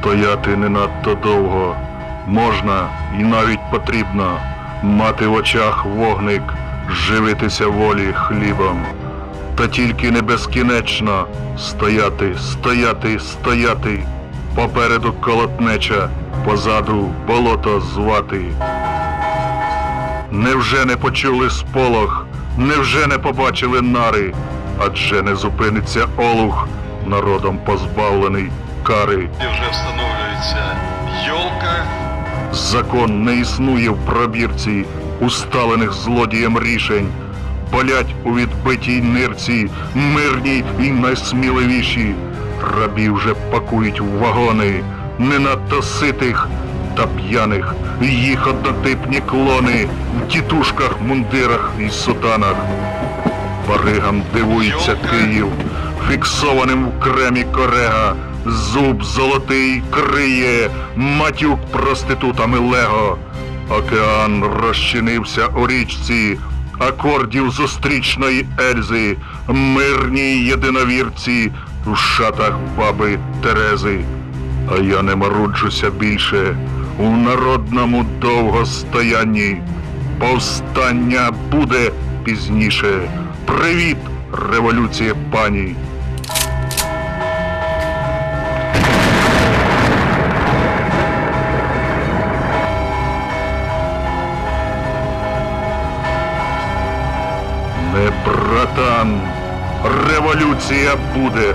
Стояти не надто довго. Можна і навіть потрібно мати в очах вогник, живитися волі хлібом. Та тільки не безкінечно стояти, стояти, стояти. Попереду колотнеча, позаду болото звати. Невже не почули сполох, невже не побачили нари, адже не зупиниться олух, народом позбавлений кари. І вже встановлюється йолка. Закон не існує в пробірці, усталених злодієм рішень. Болять у відбитій нирці, мирні і найсміливіші. Рабів вже пакують в вагони, не надто ситих та п'яних. Їх однотипні клони в тітушках, мундирах і сутанах. Баригам дивується Київ, фіксованим в кремі корега, зуб золотий криє, матюк проститутами лего. Океан розчинився у річці, акордів зустрічної Ельзи, мирні єдиновірці в шатах баби Терези. А я не маруджуся більше у народному довгостоянні. Повстання буде пізніше. Привіт, революція пані! Не братан, революція буде